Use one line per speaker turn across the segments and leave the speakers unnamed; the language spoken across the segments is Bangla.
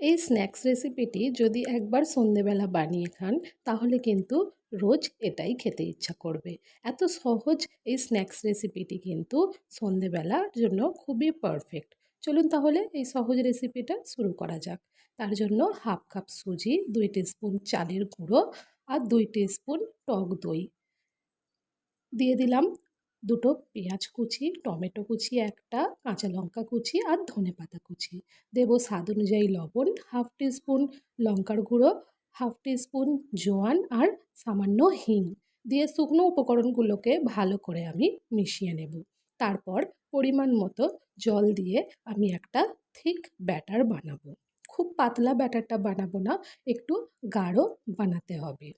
এই স্ন্যাক্স রেসিপিটি যদি একবার সন্ধেবেলা বানিয়ে খান, তাহলে কিন্তু রোজ এটাই খেতে ইচ্ছা করবে। এত সহজ এই স্ন্যাক্স রেসিপিটি কিন্তু সন্ধেবেলার জন্য খুবই পারফেক্ট চলুন তাহলে এই সহজ রেসিপিটা শুরু করা যাক। তার জন্য হাফ কাপ সুজি, দুই স্পুন চালের গুঁড়ো আর দুই স্পুন টক দই। দিয়ে দিলাম দুটো পেঁয়াজ কুচি, টমেটো কুচি একটা, কাঁচা লঙ্কা কুচি আর ধনে পাতা কুচি। দেবো স্বাদ অনুযায়ী লবণ, হাফ স্পুন লঙ্কার গুঁড়ো, হাফ স্পুন জোয়ান আর সামান্য হিং। দিয়ে শুকনো উপকরণগুলোকে ভালো করে আমি মিশিয়ে নেব। তারপর পরিমাণ মতো জল দিয়ে আমি একটা থিক ব্যাটার বানাবো। খুব পাতলা ব্যাটারটা বানাবো না, একটু গাঢ় বানাতে হবে।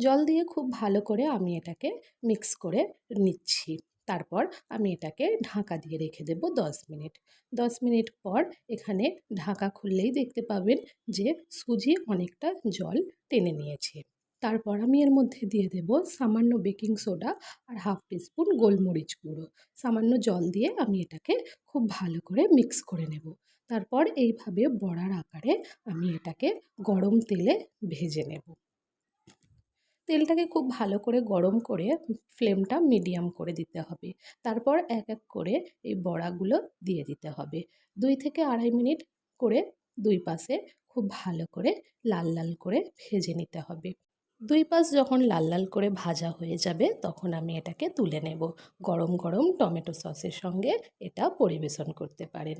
জল দিয়ে খুব ভালো করে আমি এটাকে মিক্স করে নিচ্ছি। তারপর আমি এটাকে ঢাকা দিয়ে রেখে দেব দশ মিনিট। দশ মিনিট পর এখানে ঢাকা খুললেই দেখতে পাবেন যে সুজি অনেকটা জল টেনে নিয়েছে। তারপর আমি এর মধ্যে দিয়ে দেব সামান্য বেকিং সোডা আর হাফ টিস্পুন গোলমরিচ গুঁড়ো। সামান্য জল দিয়ে আমি এটাকে খুব ভালো করে মিক্স করে নেব। তারপর এইভাবে বড়ার আকারে আমি এটাকে গরম তেলে ভেজে নেব। তেলটাকে খুব ভালো করে গরম করে ফ্লেমটা মিডিয়াম করে দিতে হবে। তারপর এক এক করে এই বড়াগুলো দিয়ে দিতে হবে। দুই থেকে আড়াই মিনিট করে দুই পাশে খুব ভালো করে লাল লাল করে ভেজে নিতে হবে। দুই পাশ যখন লাল লাল করে ভাজা হয়ে যাবে তখন আমি এটাকে তুলে নেব। গরম গরম টমেটো সসের সঙ্গে এটা পরিবেশন করতে পারেন।